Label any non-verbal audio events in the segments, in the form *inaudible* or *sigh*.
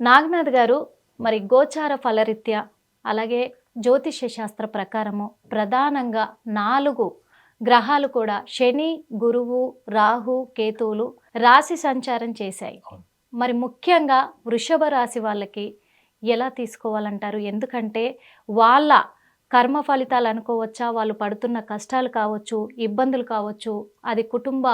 నాగనాథ్ గారు మరి గోచార ఫలరీత్యా అలాగే జ్యోతిష్య శాస్త్ర ప్రకారము ప్రధానంగా నాలుగు గ్రహాలు కూడా శని గురువు రాహు కేతువులు రాశి సంచారం చేశాయి. మరి ముఖ్యంగా వృషభ రాశి వాళ్ళకి ఎలా తీసుకోవాలంటారు? ఎందుకంటే వాళ్ళ కర్మ ఫలితాలు అనుకోవచ్చా? వాళ్ళు పడుతున్న కష్టాలు కావచ్చు ఇబ్బందులు కావచ్చు అది కుటుంబ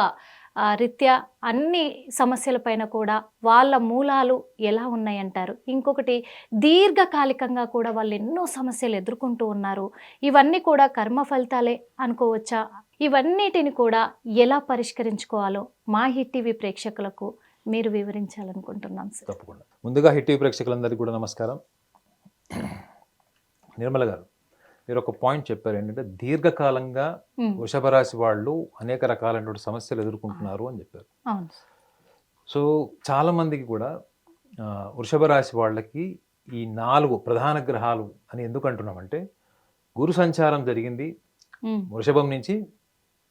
రీత్యా అన్ని సమస్యలపైన కూడా వాళ్ళ మూలాలు ఎలా ఉన్నాయంటారు? ఇంకొకటి దీర్ఘకాలికంగా కూడా వాళ్ళు ఎన్నో సమస్యలు ఎదుర్కొంటూ ఉన్నారు. ఇవన్నీ కూడా కర్మ ఫలితాలే అనుకోవచ్చా? ఇవన్నిటిని కూడా ఎలా పరిష్కరించుకోవాలో మా హిట్ టీవీ ప్రేక్షకులకు మీరు వివరించాలనుకుంటున్నాం సార్. తప్పకుండా. ముందుగా హిట్ టీవీ ప్రేక్షకులందరికీ కూడా నమస్కారం. *clears throat* నిర్మల గారు. మీరు ఒక పాయింట్ చెప్పారు. ఏంటంటే దీర్ఘకాలంగా వృషభ రాశి వాళ్ళు అనేక రకాలైనటువంటి సమస్యలు ఎదుర్కొంటున్నారు అని చెప్పారు. సో చాలా మందికి కూడా వృషభ రాశి వాళ్ళకి ఈ నాలుగు ప్రధాన గ్రహాలు అని ఎందుకు అంటున్నామంటే గురు సంచారం జరిగింది వృషభం నుంచి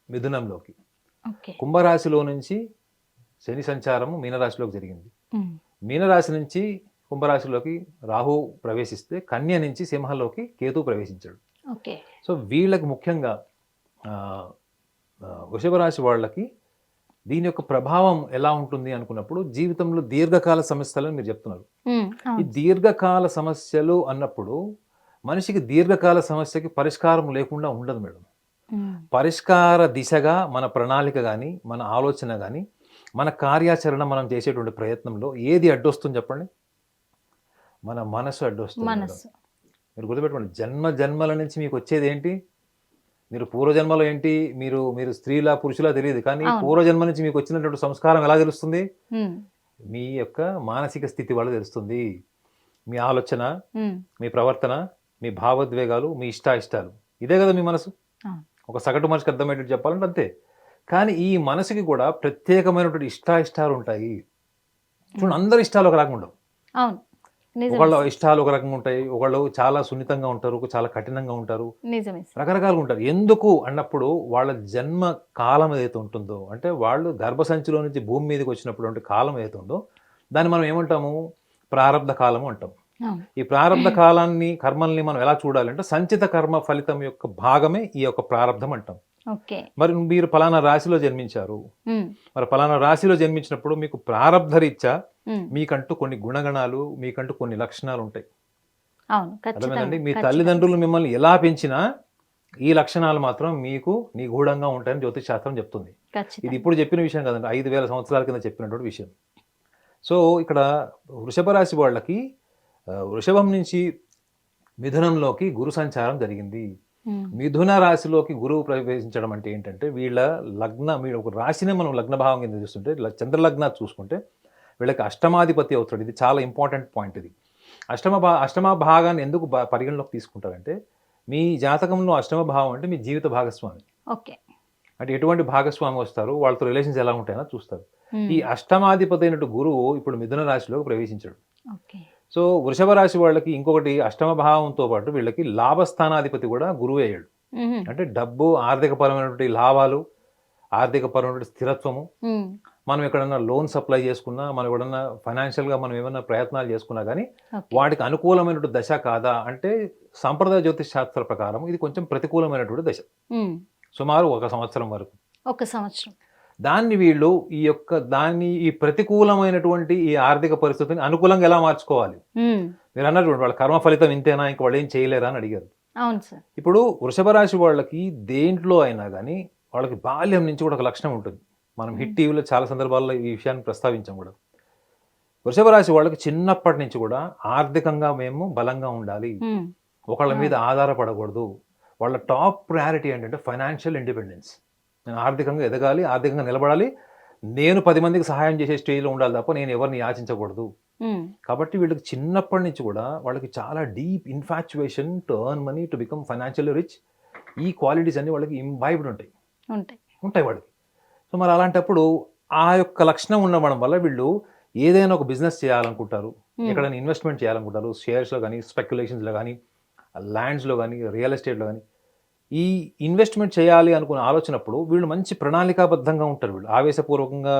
మిథునంలోకి. కుంభరాశిలో నుంచి శని సంచారము మీనరాశిలోకి జరిగింది. మీనరాశి నుంచి కుంభరాశిలోకి రాహు ప్రవేశిస్తే కన్య నుంచి సింహంలోకి కేతు ప్రవేశించాడు. ఓకే. సో వీళ్ళకి ముఖ్యంగా ఆ, ఆ, వృషభ రాశి వాళ్ళకి దీని యొక్క ప్రభావం ఎలా ఉంటుంది అనుకున్నప్పుడు జీవితంలో దీర్ఘకాల సమస్యలను మీరు చెప్తున్నారు. ఈ. దీర్ఘకాల సమస్యలు అన్నప్పుడు మనిషికి దీర్ఘకాల సమస్యకి పరిష్కారం లేకుండా ఉండదు మేడం. పరిష్కార దిశగా మన ప్రణాళిక కానీ మన ఆలోచన కానీ మన కార్యాచరణ మనం చేసేటువంటి ప్రయత్నంలో ఏది అడ్డొస్తుంది చెప్పండి? మన మనసు అడ్డొస్తుంది మీరు గుర్తుపెట్టుకోండి. జన్మ జన్మల నుంచి మీకు వచ్చేది ఏంటి? మీరు పూర్వజన్మలో ఏంటి? మీరు మీరు స్త్రీలా పురుషులా తెలియదు. కానీ. పూర్వజన్మ నుంచి మీకు వచ్చినటువంటి సంస్కారం ఎలా తెలుస్తుంది? మీ యొక్క మానసిక స్థితి వల్ల తెలుస్తుంది. మీ ఆలోచన మీ ప్రవర్తన మీ భావోద్వేగాలు మీ ఇష్టాయిష్టాలు. ఇదే కదా మీ మనసు. ఒక సగటు మనిషికి అర్థమయ్యేటట్టు చెప్పాలంటే అంతే. కానీ ఈ మనసుకి కూడా ప్రత్యేకమైనటువంటి ఇష్టాయిష్టాలు ఉంటాయి. చూడండి అందరి ఇష్టాలు ఒక రకంగా ఉండవు. అవును. ఒకళ్ళ. ఇష్టాలు ఒక రకంగా ఉంటాయి ఒకళ్ళు చాలా సున్నితంగా ఉంటారు చాలా కఠినంగా ఉంటారు. రకరకాలుగా ఉంటారు. ఎందుకు అన్నప్పుడు వాళ్ళ జన్మ కాలం ఏదైతే ఉంటుందో అంటే వాళ్ళు గర్భసంచిలో నుంచి భూమి మీదకి వచ్చినప్పుడు అంటే కాలం ఏదైతే ఉందో దాన్ని మనం ఏమంటాము? ప్రారంధ కాలము అంటాం. ఈ ప్రారంధ కాలాన్ని కర్మల్ని మనం ఎలా చూడాలంటే సంచిత కర్మ ఫలితం యొక్క భాగమే ఈ యొక్క ప్రారంధం అంటాం. మరి మీరు ఫలానా రాశిలో జన్మించారు. మరి ఫలానా రాశిలో జన్మించినప్పుడు మీకు ప్రారంధ రీత్యా మీకంటూ కొన్ని గుణగణాలు మీకంటూ కొన్ని లక్షణాలు ఉంటాయి అర్థమైందండి? మీ. తల్లిదండ్రులు మిమ్మల్ని ఎలా పెంచినా ఈ లక్షణాలు మాత్రం మీకు నిగూఢంగా ఉంటాయని జ్యోతిష్ శాస్త్రం చెప్తుంది. ఇది ఇప్పుడు చెప్పిన విషయం కదండి. ఐదు వేల సంవత్సరాల కింద చెప్పినటువంటి విషయం. సో ఇక్కడ వృషభ రాశి వాళ్ళకి వృషభం నుంచి మిథునంలోకి గురు సంచారం జరిగింది. మిథున రాశిలోకి గురువు ప్రవేశించడం అంటే ఏంటంటే వీళ్ళ లగ్న వీళ్ళ ఒక రాశినే మనం లగ్న భావం కింద చూస్తుంటే చంద్రలగ్న చూసుకుంటే వీళ్ళకి అష్టమాధిపతి అవుతాడు. ఇది చాలా ఇంపార్టెంట్ పాయింట్ ఇది. అష్టమ భా అష్టమ భాగాన్ని ఎందుకు పరిగణలోకి తీసుకుంటారంటే మీ జాతకంలో అష్టమ భావం అంటే మీ జీవిత భాగస్వామి. ఓకే. అంటే ఎటువంటి భాగస్వామి వస్తారు? వాళ్ళతో రిలేషన్స్ ఎలా ఉంటాయో చూస్తారు. ఈ అష్టమాధిపతి అయినట్టు గురువు ఇప్పుడు మిథున రాశిలోకి ప్రవేశించాడు. సో వృషభ రాశి వాళ్ళకి ఇంకొకటి అష్టమ భావంతో పాటు వీళ్ళకి లాభస్థానాధిపతి కూడా గురువు అయ్యాడు. అంటే డబ్బు ఆర్థికపరమైనటువంటి లాభాలు ఆర్థికపరమైనటువంటి స్థిరత్వము. ఉమ్, మనం ఎక్కడన్నా లోన్ సప్లై చేసుకున్నా మనం ఎక్కడన్నా ఫైనాన్షియల్గా మనం ఏమైనా ప్రయత్నాలు చేసుకున్నా కానీ. వాటికి అనుకూలమైనటువంటి దశ కాదా అంటే సాంప్రదాయ జ్యోతిష్ శాస్త్ర ప్రకారం ఇది కొంచెం ప్రతికూలమైనటువంటి దశ. సుమారు ఒక సంవత్సరం వరకు. ఒక సంవత్సరం. దాన్ని వీళ్ళు ఈ యొక్క దాన్ని ఈ ప్రతికూలమైనటువంటి ఈ ఆర్థిక పరిస్థితిని అనుకూలంగా ఎలా మార్చుకోవాలి? మీరు అన్నటువంటి వాళ్ళ కర్మ ఫలితం ఇంతేనా? ఇంక వాళ్ళు ఏం చేయలేరా అని అడిగారు. అవును సార్. ఇప్పుడు వృషభ రాశి వాళ్ళకి దేంట్లో అయినా కానీ వాళ్ళకి బాల్యం నుంచి కూడా ఒక లక్షణం ఉంటుంది. మనం హిట్ టీవీలో చాలా సందర్భాల్లో ఈ విషయాన్ని ప్రస్తావించాం కూడా. వృషభ రాశి వాళ్ళకి చిన్నప్పటి నుంచి కూడా ఆర్థికంగా మేము బలంగా ఉండాలి. ఒకళ్ళ మీద ఆధారపడకూడదు. వాళ్ళ టాప్ ప్రయారిటీ ఏంటంటే ఫైనాన్షియల్ ఇండిపెండెన్స్. నేను ఆర్థికంగా ఎదగాలి ఆర్థికంగా నిలబడాలి. నేను పది మందికి సహాయం చేసే స్టేజ్లో ఉండాలి తప్ప నేను ఎవరిని యాచించకూడదు. కాబట్టి వీళ్ళకి చిన్నప్పటి నుంచి కూడా వాళ్ళకి చాలా deep infatuation to earn money to become financial rich. ఈ క్వాలిటీస్ అన్ని వాళ్ళకి ఇంబైబ్డ్ ఉంటాయి. ఉంటాయి. ఉంటాయి వాళ్ళకి. సో మరి అలాంటప్పుడు ఆ యొక్క లక్షణం ఉండడం వల్ల వీళ్ళు ఏదైనా ఒక బిజినెస్ చేయాలనుకుంటారు. ఎక్కడైనా ఇన్వెస్ట్మెంట్ చేయాలనుకుంటారు. షేర్స్లో కానీ స్పెక్యులేషన్స్లో కానీ ల్యాండ్స్లో కానీ రియల్ ఎస్టేట్లో కానీ ఈ ఇన్వెస్ట్మెంట్ చేయాలి అనుకున్న ఆలోచనప్పుడు వీళ్ళు మంచి ప్రణాళికాబద్ధంగా ఉంటారు వీళ్ళు. ఆవేశపూర్వకంగా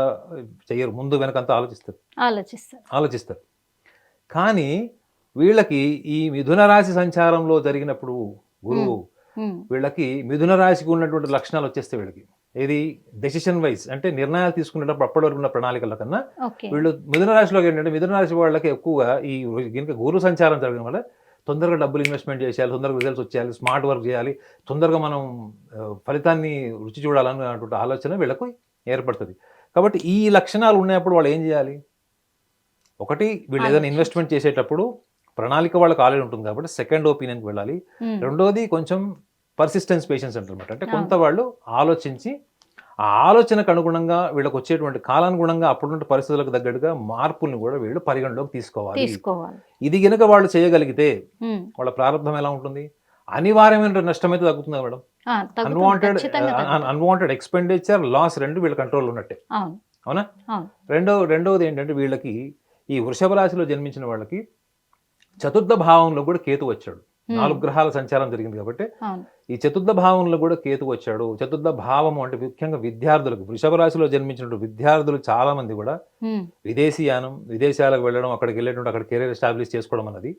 చేయరు. ముందు వెనకంతా ఆలోచిస్తారు. ఆలోచిస్తారు. ఆలోచిస్తారు. కానీ వీళ్ళకి ఈ మిథున రాశి సంచారంలో జరిగినప్పుడు గురువు వీళ్ళకి మిథున రాశికి ఉన్నటువంటి లక్షణాలు వచ్చేస్తాయి వీళ్ళకి. ఇది డెసిషన్ వైజ్ అంటే నిర్ణయాలు తీసుకునేటప్పుడు అప్పటి వరకు ఉన్న ప్రణాళికల కన్నా వీళ్ళు మిథున రాశిలో ఏంటంటే మిథున రాశి వాళ్ళకి ఎక్కువగా ఈ గురు సంచారం జరగడం వల్ల తొందరగా డబ్బులు ఇన్వెస్ట్మెంట్ చేయాలి తొందరగా రిజల్ట్స్ వచ్చేయాలి స్మార్ట్ వర్క్ చేయాలి తొందరగా మనం ఫలితాన్ని రుచి చూడాలన్నటువంటి ఆలోచన వీళ్ళకు ఏర్పడుతుంది. కాబట్టి ఈ లక్షణాలు ఉన్నప్పుడు వాళ్ళు ఏం చేయాలి? ఒకటి వీళ్ళు ఏదైనా. ఇన్వెస్ట్మెంట్ చేసేటప్పుడు ప్రణాళిక వాళ్ళకి ఆల్రెడీ ఉంటుంది కాబట్టి సెకండ్ ఒపీనియన్కి వెళ్ళాలి. రెండోది కొంచెం పర్సిస్టెన్స్ పేషెన్స్ అంటారన్నమాట అంటే. కొంత వాళ్ళు ఆలోచించి ఆ ఆలోచనకు అనుగుణంగా వీళ్ళకి వచ్చేటువంటి కాలానుగుణంగా అప్పుడున్న పరిస్థితులకు తగ్గట్టుగా మార్పుల్ని కూడా వీళ్ళు పరిగణలోకి తీసుకోవాలి. ఇది గనుక వాళ్ళు చేయగలిగితే వాళ్ళ ప్రారంభం ఎలా ఉంటుంది? అనివార్యమైన నష్టం అయితే తగ్గుతుంది madam? Unwanted. Unwanted expenditure loss రెండు వీళ్ళ కంట్రోల్ ఉన్నట్టే. అవును. రెండో రెండవది ఏంటంటే వీళ్ళకి ఈ వృషభ రాశిలో జన్మించిన వాళ్ళకి చతుర్థ భావంలో కూడా కేతు వచ్చాడు. నాలుగు గ్రహాల సంచారం జరిగింది కాబట్టి ఈ చతుర్థ భావంలో కూడా కేతు వచ్చాడు. చతుర్థ భావము అంటే ముఖ్యంగా విద్యార్థులకు వృషభ రాశిలో జన్మించినటువంటి విద్యార్థులు చాలా మంది కూడా విదేశీయానం విదేశాలకు వెళ్ళడం అక్కడికి వెళ్ళేటువంటి అక్కడ కెరీర్ ఎస్టాబ్లిష్ చేసుకోవడం అన్నది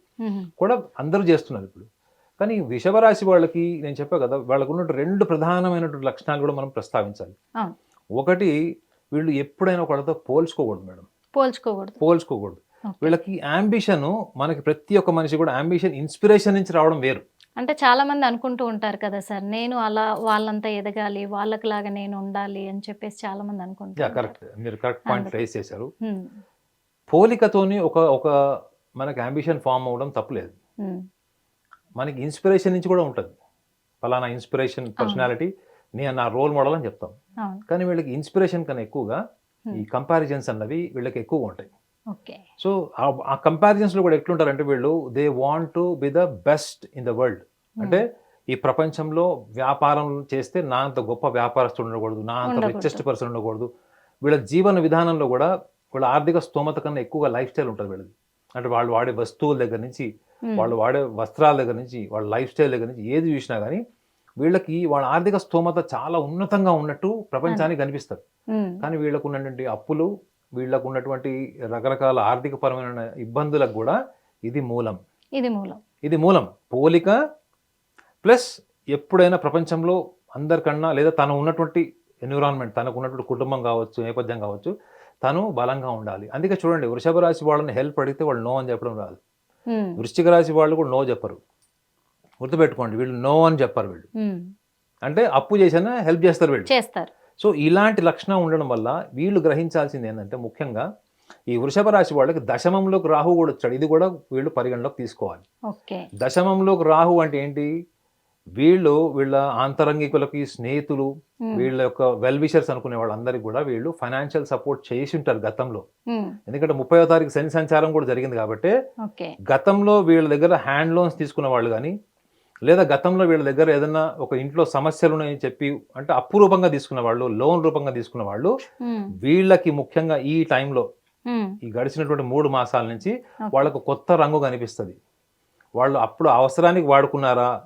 కూడా అందరూ చేస్తున్నారు ఇప్పుడు. కానీ వృషభ రాశి వాళ్ళకి నేను చెప్పా కదా వాళ్ళకు ఉన్న రెండు ప్రధానమైనటువంటి లక్షణాలు కూడా మనం ప్రస్తావించాలి. ఒకటి వీళ్ళు ఎప్పుడైనా ఒకళ్ళతో పోల్చుకోకూడదు మేడం. పోల్చుకోకూడదు. పోల్చుకోకూడదు. వీళ్ళకి అంబిషన్ మనకి ప్రతి ఒక్క మనిషి కూడా అంబిషన్ ఇన్స్పిరేషన్ నుంచి రావడం వేరు. అంటే చాలా మంది అనుకుంటూ ఉంటారు కదా సార్ నేను అలా వాళ్ళంతా ఎదగాలి వాళ్ళకిలాగా నేను ఉండాలి అని చెప్పేసి చాలా మంది అనుకుంటారు కరెక్ట్. మీరు కరెక్ట్ పాయింట్. రేస్ చేశారు. పోలికతోని ఒక ఒక మనకి అంబిషన్ ఫామ్ అవ్వడం తప్పులేదు. మనకి ఇన్స్పిరేషన్ నుంచి కూడా ఉంటుంది. ఫలానా ఇన్స్పిరేషన్ పర్సనాలిటీ నేను నా రోల్ మోడల్ అని చెప్తాం. కానీ వీళ్ళకి ఇన్స్పిరేషన్ కన్నా ఎక్కువగా ఈ. కంపారిజన్స్ అన్నవి వీళ్ళకి ఎక్కువగా ఉంటాయి. సో ఆ కంపారిజన్స్లో కూడా ఎట్లుంటారంటే వీళ్ళు they want to be the best in the world. అంటే ఈ ప్రపంచంలో వ్యాపారం చేస్తే నా అంత గొప్ప వ్యాపారస్తుడు ఉండకూడదు నా అంత. రిచెస్ట్ పర్సన్ ఉండకూడదు. వీళ్ళ జీవన విధానంలో కూడా వీళ్ళ ఆర్థిక స్తోమత కన్నా ఎక్కువగా లైఫ్ స్టైల్ ఉంటుంది వీళ్ళది. అంటే వాళ్ళు వాడే వస్తువుల దగ్గర నుంచి వాళ్ళు వాడే వస్త్రాల దగ్గర నుంచి వాళ్ళ లైఫ్ స్టైల్ దగ్గర నుంచి ఏది చూసినా కానీ వీళ్ళకి వాళ్ళ ఆర్థిక స్తోమత చాలా ఉన్నతంగా ఉన్నట్టు ప్రపంచానికి కనిపిస్తారు కానీ వీళ్ళకు ఉన్నటువంటి అప్పులు వీళ్ళకు ఉన్నటువంటి రకరకాల ఆర్థిక పరమైన ఇబ్బందులకు కూడా ఇది మూలం. ఇది మూలం. ఇది మూలం. పోలిక ప్లస్ ఎప్పుడైనా ప్రపంచంలో అందరికన్నా లేదా తను ఉన్నటువంటి ఎన్విరాన్మెంట్ తనకు ఉన్నటువంటి కుటుంబం కావచ్చు నేపథ్యం కావచ్చు తను బలంగా ఉండాలి. అందుకే చూడండి వృషభ రాశి వాళ్ళని హెల్ప్ అడిగితే వాళ్ళు నో అని చెప్పడం రాదు. వృశ్చిక రాశి వాళ్ళు కూడా నో చెప్పరు. గుర్తుపెట్టుకోండి వీళ్ళు నో అని చెప్పరు వీళ్ళు. అంటే అప్పు చేసినా హెల్ప్ చేస్తారు వీళ్ళు. చేస్తారు. సో ఇలాంటి లక్షణం ఉండడం వల్ల వీళ్ళు గ్రహించాల్సింది ఏంటంటే ముఖ్యంగా ఈ వృషభ రాశి వాళ్ళకి దశమంలోకి రాహు కూడా వచ్చాడు. ఇది కూడా వీళ్ళు పరిగణలోకి తీసుకోవాలి. దశమంలోకి రాహు అంటే ఏంటి? వీళ్ళు వీళ్ళ ఆంతరంగికులకి స్నేహితులు వీళ్ళ యొక్క వెల్ విషర్స్ అనుకునే వాళ్ళందరికీ కూడా వీళ్ళు ఫైనాన్షియల్ సపోర్ట్ చేసి ఉంటారు గతంలో. ఎందుకంటే ముప్పైవ తారీఖు శని సంచారం కూడా జరిగింది కాబట్టి గతంలో వీళ్ళ దగ్గర హ్యాండ్ లోన్స్ తీసుకున్న వాళ్ళు కానీ లేదా గతంలో వీళ్ళ దగ్గర ఏదైనా ఒక ఇంట్లో సమస్యలు ఉన్నాయని చెప్పి అంటే అప్పు రూపంగా తీసుకున్న వాళ్ళు లోన్ రూపంగా తీసుకున్న వాళ్ళు వీళ్ళకి ముఖ్యంగా ఈ టైంలో ఈ గడిచినటువంటి మూడు మాసాల నుంచి. వాళ్ళకు కొత్త రంగు కనిపిస్తుంది. వాళ్ళు అప్పుడు అవసరానికి వాడుకున్నారా?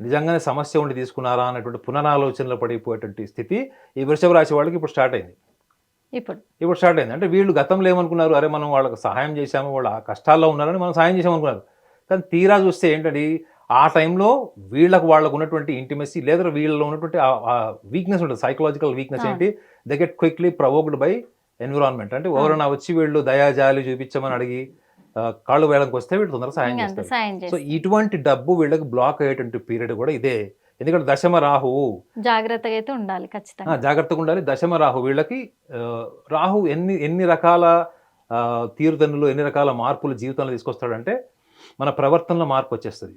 నిజంగానే సమస్య ఉండి తీసుకున్నారా? అన్నటువంటి పునరాలోచనలో పడిపోయేటువంటి స్థితి ఈ వృషభ రాశి వాళ్ళకి ఇప్పుడు స్టార్ట్ అయింది. ఇప్పుడు. ఇప్పుడు స్టార్ట్ అయింది. అంటే వీళ్ళు గతంలో ఏమనుకున్నారు? అరే మనం వాళ్ళకి సహాయం చేశాము వాళ్ళు ఆ కష్టాల్లో ఉన్నారని మనం సహాయం చేసాము అనుకున్నారు కానీ తీరా చూస్తే ఏంటంటే ఆ టైంలో వీళ్ళకు వాళ్ళకు ఉన్నటువంటి ఇంటిమెసీ లేదా వీళ్ళలో ఉన్నటువంటి వీక్నెస్ ఉంటుంది సైకలాజికల్ వీక్నెస్. ఏంటి? They get quickly provoked by environment అంటే ఎవరైనా వచ్చి వీళ్ళు దయాజాలి చూపించమని అడిగి కాళ్ళు వేయడానికి వస్తే వీళ్ళు తొందరగా అంత చేస్తారు. సాయం సో ఇటువంటి డబ్బు వీళ్ళకి బ్లాక్ అయ్యేటువంటి పీరియడ్ కూడా ఇదే. ఎందుకంటే దశమ రాహువు జాగ్రత్తగా అయితే ఉండాలి ఖచ్చితంగా. జాగ్రత్తగా ఉండాలి. దశమ రాహు వీళ్ళకి రాహు ఎన్ని ఎన్ని రకాల తీరుదన్నులు ఎన్ని రకాల మార్పులు జీవితంలో తీసుకొస్తాడంటే మన ప్రవర్తనలో మార్పు వచ్చేస్తుంది.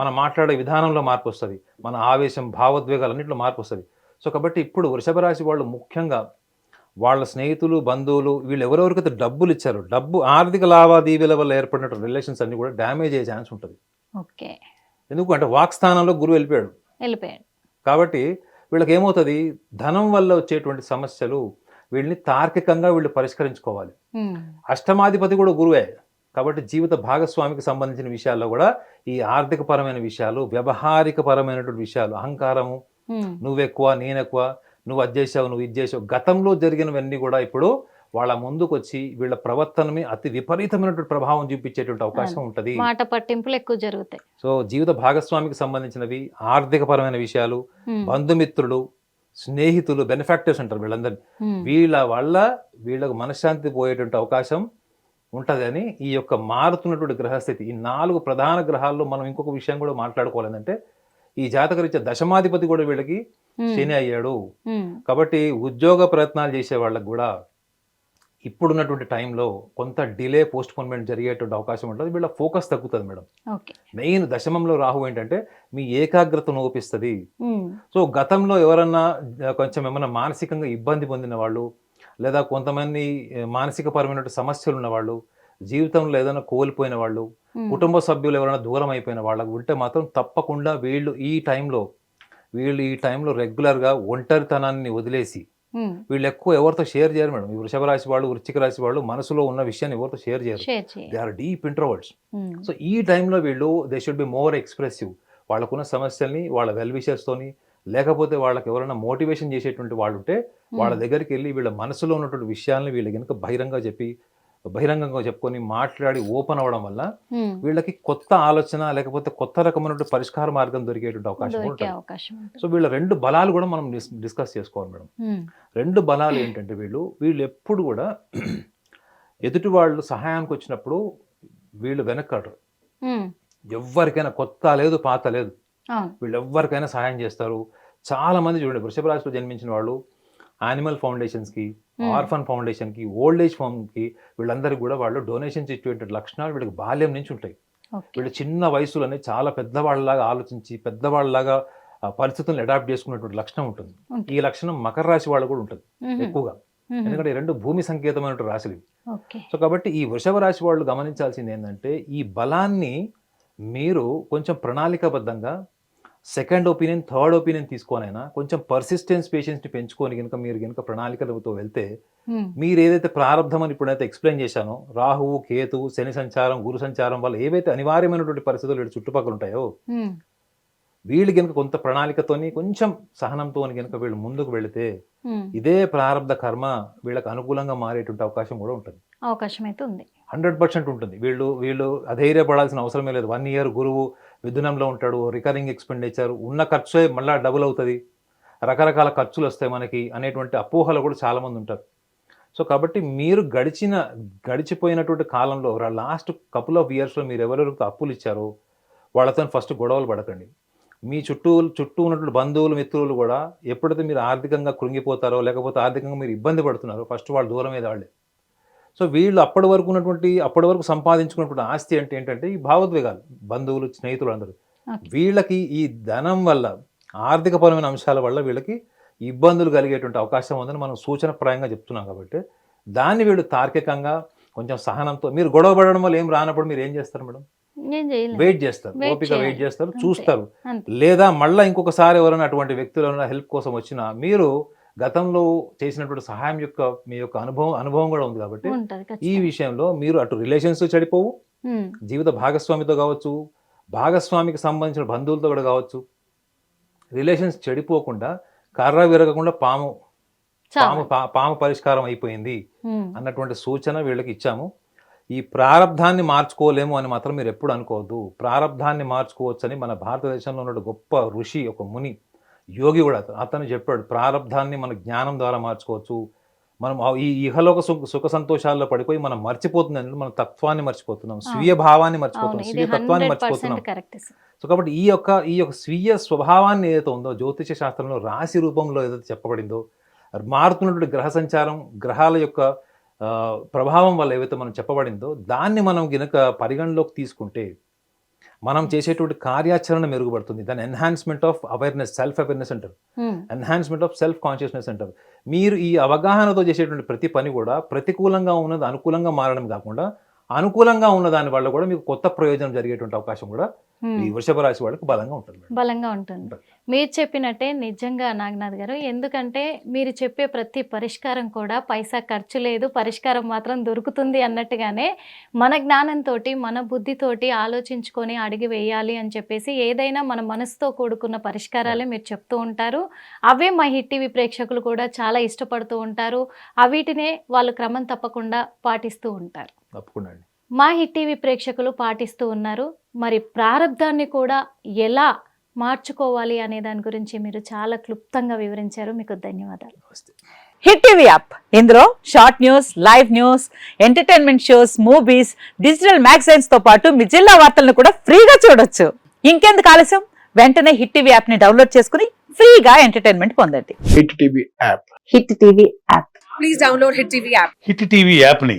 మనం మాట్లాడే విధానంలో మార్పు వస్తుంది. మన ఆవేశం భావోద్వేగాలు అన్నింటిలో మార్పు వస్తుంది. సో కాబట్టి ఇప్పుడు వృషభ రాశి వాళ్ళు ముఖ్యంగా వాళ్ళ స్నేహితులు బంధువులు వీళ్ళు ఎవరెవరికైతే డబ్బులు ఇచ్చారో డబ్బు ఆర్థిక లావాదేవీల వల్ల ఏర్పడినటువంటి రిలేషన్స్ అన్ని కూడా డ్యామేజ్ అయ్యే ఛాన్స్ ఉంటుంది. ఓకే. ఎందుకు అంటే వాక్స్థానంలో గురువు వెళ్ళిపోయాడు. వెళ్ళిపోయాడు. కాబట్టి వీళ్ళకి ఏమవుతుంది ధనం వల్ల వచ్చేటువంటి సమస్యలు వీళ్ళని తార్కికంగా వీళ్ళు పరిష్కరించుకోవాలి. అష్టమాధిపతి కూడా గురువే. కాబట్టి జీవిత భాగస్వామికి సంబంధించిన విషయాల్లో కూడా ఈ ఆర్థిక పరమైన విషయాలు వ్యవహారిక పరమైనటువంటి విషయాలు అహంకారము నువ్వెక్కువ నేనెక్కువ నువ్వు అది చేసావు నువ్వు ఇది చేసావు గతంలో జరిగినవన్నీ కూడా ఇప్పుడు వాళ్ళ ముందుకు వచ్చి వీళ్ళ ప్రవర్తనని అతి విపరీతమైనటువంటి ప్రభావం చూపించేటువంటి అవకాశం ఉంటుంది. మాట పట్టింపులు ఎక్కువ జరుగుతాయి. సో జీవిత భాగస్వామికి సంబంధించినవి ఆర్థికపరమైన విషయాలు ఉమ్, బంధుమిత్రులు స్నేహితులు బెనిఫాక్టర్స్ అంటారు వీళ్ళందరినీ. వీళ్ళ వల్ల వీళ్ళకు మనశ్శాంతి పోయేటువంటి అవకాశం ఉంటుందని ఈ యొక్క మారుతున్నటువంటి గ్రహస్థితి. ఈ నాలుగు ప్రధాన గ్రహాల్లో మనం ఇంకొక విషయం కూడా మాట్లాడుకోవాలంటే ఈ జాతకరీత్యా దశమాధిపతి కూడా వీళ్ళకి శని అయ్యాడు. కాబట్టి ఉద్యోగ ప్రయత్నాలు చేసే వాళ్ళకి కూడా ఇప్పుడున్నటువంటి టైంలో కొంత డిలే పోస్ట్ పోన్మెంట్ జరిగేటువంటి అవకాశం ఉంటుంది. వీళ్ళ ఫోకస్ తగ్గుతుంది మేడం. మెయిన్ దశమంలో రాహు ఏంటంటే మీ ఏకాగ్రతను ఓపిస్తుంది. సో గతంలో ఎవరన్నా కొంచెం ఏమైనా మానసికంగా ఇబ్బంది పొందిన వాళ్ళు లేదా కొంతమంది మానసిక పరమైన సమస్యలు ఉన్న వాళ్ళు జీవితంలో ఏదైనా కోల్పోయిన వాళ్ళు కుటుంబ సభ్యులు ఎవరైనా దూరం అయిపోయిన వాళ్ళకు ఉంటే మాత్రం తప్పకుండా వీళ్ళు ఈ టైంలో వీళ్ళు ఈ టైంలో రెగ్యులర్గా ఒంటరితనాన్ని వదిలేసి వీళ్ళు ఎక్కువ ఎవరితో షేర్ చేయరు మేడం. వృషభ రాశి వాళ్ళు వృశ్చిక రాశి వాళ్ళు మనసులో ఉన్న విషయాన్ని ఎవరితో షేర్ చేయరు. They are deep introverts so ఈ టైంలో వీళ్ళు they should be more expressive వాళ్ళకున్న సమస్యల్ని వాళ్ళ వెల్ విషర్స్తోని లేకపోతే వాళ్ళకి ఎవరైనా మోటివేషన్ చేసేటువంటి వాళ్ళు ఉంటే వాళ్ళ దగ్గరికి వెళ్ళి వీళ్ళ మనసులో ఉన్నటువంటి విషయాల్ని వీళ్ళు కనుక బహిరంగ చెప్పి బహిరంగంగా చెప్పుకొని మాట్లాడి ఓపెన్ అవ్వడం వల్ల వీళ్ళకి కొత్త ఆలోచన లేకపోతే కొత్త రకమైనటువంటి పరిష్కార మార్గం దొరికేటువంటి అవకాశం ఉంటుంది. సో వీళ్ళ రెండు బలాలు కూడా మనం డిస్- డిస్కస్ చేసుకోవాలి మేడం. రెండు బలాలు ఏంటంటే వీళ్ళు వీళ్ళు ఎప్పుడు కూడా *clears throat* ఎదుటి వాళ్ళు సహాయానికి వచ్చినప్పుడు వీళ్ళు వెనక్కడరు. ఉమ్, ఎవరికైనా కొత్త లేదు పాత లేదు. వీళ్ళు ఎవరికైనా సహాయం చేస్తారు. చాలా మంది చూడండి వృషభ రాశిలో జన్మించిన వాళ్ళు యానిమల్ ఫౌండేషన్స్కి. ఆర్ఫన్ ఫౌండేషన్కి ఓల్డ్ ఏజ్ ఫోమ్కి వీళ్ళందరికీ కూడా వాళ్ళు డొనేషన్స్ ఇచ్చేటువంటి లక్షణాలు వీళ్ళకి బాల్యం నుంచి ఉంటాయి. వీళ్ళు చిన్న వయసులోనే చాలా పెద్దవాళ్ళలాగా ఆలోచించి పెద్దవాళ్ళలాగా పరిస్థితులను అడాప్ట్ చేసుకున్నటువంటి లక్షణం ఉంటుంది. ఈ లక్షణం మకర రాశి వాళ్ళు కూడా ఉంటుంది ఎక్కువగా. ఎందుకంటే రెండు భూమి సంకేతమైనటువంటి రాశులు సో కాబట్టి ఈ వృషభ రాశి వాళ్ళు గమనించాల్సింది ఏంటంటే ఈ బలాన్ని మీరు కొంచెం ప్రణాళికాబద్ధంగా సెకండ్ ఒపీనియన్ థర్డ్ ఒపీనియన్ తీసుకోనైనా కొంచెం పర్సిస్టెన్స్ పేషెన్స్ని పెంచుకొని కనుక మీరు కనుక ప్రణాళికలతో వెళ్తే మీరు ఏదైతే ప్రారంభం అని ఇప్పుడైతే ఎక్స్ప్లెయిన్ చేశానో రాహువు కేతువు శని సంచారం గురు సంచారం వల్ల ఏవైతే అనివార్యమైనటువంటి పరిస్థితులు వీళ్ళ చుట్టుపక్కల ఉంటాయో వీళ్ళు కనుక కొంత ప్రణాళికతోని కొంచెం సహనంతో కనుక వీళ్ళు ముందుకు వెళితే ఇదే ప్రారంభ కర్మ వీళ్ళకి అనుకూలంగా మారేటువంటి అవకాశం కూడా ఉంటుంది. అవకాశం అయితే ఉంది. హండ్రెడ్ పర్సెంట్ ఉంటుంది. వీళ్ళు వీళ్ళు అధైర్యపడాల్సిన అవసరమే లేదు. వన్ ఇయర్ గురువు విధునంలో ఉంటాడు రికరింగ్ ఎక్స్పెండిచర్ ఉన్న ఖర్చే మళ్ళీ డబుల్ అవుతుంది. రకరకాల ఖర్చులు వస్తాయి మనకి అనేటువంటి అపోహలు కూడా చాలామంది ఉంటారు. సో కాబట్టి మీరు గడిచిన గడిచిపోయినటువంటి కాలంలో లాస్ట్ కపుల్ ఆఫ్ ఇయర్స్లో మీరు ఎవరెవరికి అప్పులు ఇచ్చారో వాళ్ళతో ఫస్ట్ గొడవలు పడకండి. మీ చుట్టూ చుట్టూ ఉన్నటువంటి బంధువులు మిత్రులు కూడా ఎప్పుడైతే మీరు ఆర్థికంగా కృంగిపోతారో లేకపోతే ఆర్థికంగా మీరు ఇబ్బంది పడుతున్నారో ఫస్ట్ వాళ్ళు దూరం మీద వాళ్ళే. సో వీళ్ళు అప్పటి వరకు ఉన్నటువంటి అప్పటి వరకు సంపాదించుకున్నటువంటి ఆస్తి అంటే ఏంటంటే ఈ భావోద్వేగాలు బంధువులు స్నేహితులు అందరూ. వీళ్ళకి ఈ ధనం వల్ల ఆర్థికపరమైన అంశాల వల్ల వీళ్ళకి ఇబ్బందులు కలిగేటువంటి అవకాశం ఉందని మనం సూచనప్రాయంగా చెప్తున్నాం కాబట్టి దాన్ని వీళ్ళు తార్కికంగా కొంచెం సహనంతో మీరు గొడవ పడడం వల్ల ఏం రానప్పుడు మీరు ఏం చేస్తారు మేడం వెయిట్ చేస్తారు ఓపిక. వెయిట్ చేస్తారు. చూస్తారు లేదా మళ్ళీ ఇంకొకసారి ఎవరైనా అటువంటి వ్యక్తులు హెల్ప్ కోసం వచ్చినా మీరు గతంలో చేసినటువంటి సహాయం యొక్క మీ యొక్క అనుభవం అనుభవం కూడా ఉంది కాబట్టి ఈ. విషయంలో మీరు అటు రిలేషన్స్ చెడిపోవు. జీవిత భాగస్వామితో కావచ్చు భాగస్వామికి సంబంధించిన బంధువులతో కూడా కావచ్చు. రిలేషన్స్ చెడిపోకుండా కర్ర విరగకుండా పాము పాము పాము పరిష్కారం అయిపోయింది అన్నటువంటి సూచన వీళ్ళకి ఇచ్చాము. ఈ ప్రారంధాన్ని మార్చుకోలేము అని మాత్రం మీరు ఎప్పుడు అనుకోవద్దు. ప్రారంధాన్ని మార్చుకోవచ్చని మన భారతదేశంలో ఉన్న గొప్ప ఋషి ఒక ముని యోగి కూడా అతను అతను చెప్పాడు ప్రారంధాన్ని మన జ్ఞానం ద్వారా మార్చుకోవచ్చు. మనం ఈ ఇహలోక సుఖ సుఖ సంతోషాల్లో పడిపోయి మనం మర్చిపోతుందని మన తత్వాన్ని మర్చిపోతున్నాం స్వీయ భావాన్ని మర్చిపోతున్నాం స్వీయ తత్వాన్ని మర్చిపోతున్నాం. సో కాబట్టి ఈ యొక్క ఈ యొక్క స్వీయ స్వభావాన్ని ఏదైతే ఉందో జ్యోతిష శాస్త్రంలో రాశి రూపంలో ఏదైతే చెప్పబడిందో మారుతున్నటువంటి గ్రహ సంచారం గ్రహాల యొక్క ఆ, ప్రభావం వల్ల ఏవైతే మనం చెప్పబడిందో దాన్ని మనం గినక పరిగణలోకి తీసుకుంటే మనం చేసేటువంటి కార్యాచరణ మెరుగుపడుతుంది. దాని enhancement of awareness self awareness అంటారు. ఎన్హాన్స్మెంట్ ఆఫ్ సెల్ఫ్ కాన్షియస్నెస్ అంటారు. మీరు ఈ అవగాహనతో చేసేటువంటి ప్రతి పని కూడా ప్రతికూలంగా ఉన్నది అనుకూలంగా మారడం కాకుండా అనుకూలంగా ఉన్న దాని వల్ల కూడా మీకు కొత్త ప్రయోజనం జరిగేటువంటి అవకాశం కూడా. ఈ వృషభ రాశి వాళ్ళకి బలంగా ఉంటుంది. బలంగా ఉంటుంది ఉంటుంది. మీరు చెప్పినట్టే నిజంగా నాగనాథ్ గారు ఎందుకంటే మీరు చెప్పే ప్రతి పరిష్కారం కూడా పైసా ఖర్చు లేదు పరిష్కారం మాత్రం దొరుకుతుంది అన్నట్టుగానే మన జ్ఞానంతో మన బుద్ధితోటి ఆలోచించుకొని అడిగి వేయాలి అని చెప్పేసి ఏదైనా మన మనసుతో కూడుకున్న పరిష్కారాలే మీరు చెప్తూ ఉంటారు అవే మా హిట్ టీవీ ప్రేక్షకులు కూడా చాలా ఇష్టపడుతూ ఉంటారు అవిటినే వాళ్ళు క్రమం తప్పకుండా పాటిస్తూ ఉంటారు తప్పకుండా అండి. మా హిట్ టీవీ ప్రేక్షకులు పాటిస్తూ ఉన్నారు. మరి ప్రారంధాన్ని కూడా ఎలా మార్చుకోవాలి అనే దాని గురించి మీరు చాలా క్లుప్తంగా వివరించారు. మీకు ధన్యవాదాలు. Hit TV app. ఇందులో short news live news entertainment shows movies digital మ్యాగజైన్స్తో పాటు మీ జిల్లా వార్తలను కూడా ఫ్రీగా చూడొచ్చు. ఇంకెందుకు ఆలస్యం? వెంటనే హిట్ టీవీ యాప్ని డౌన్లోడ్ చేసుకుని ఫ్రీగా ఎంటర్టైన్మెంట్ పొందండి. Hit TV app. Hit TV app. Please download Hit TV app. Hit TV యాప్ని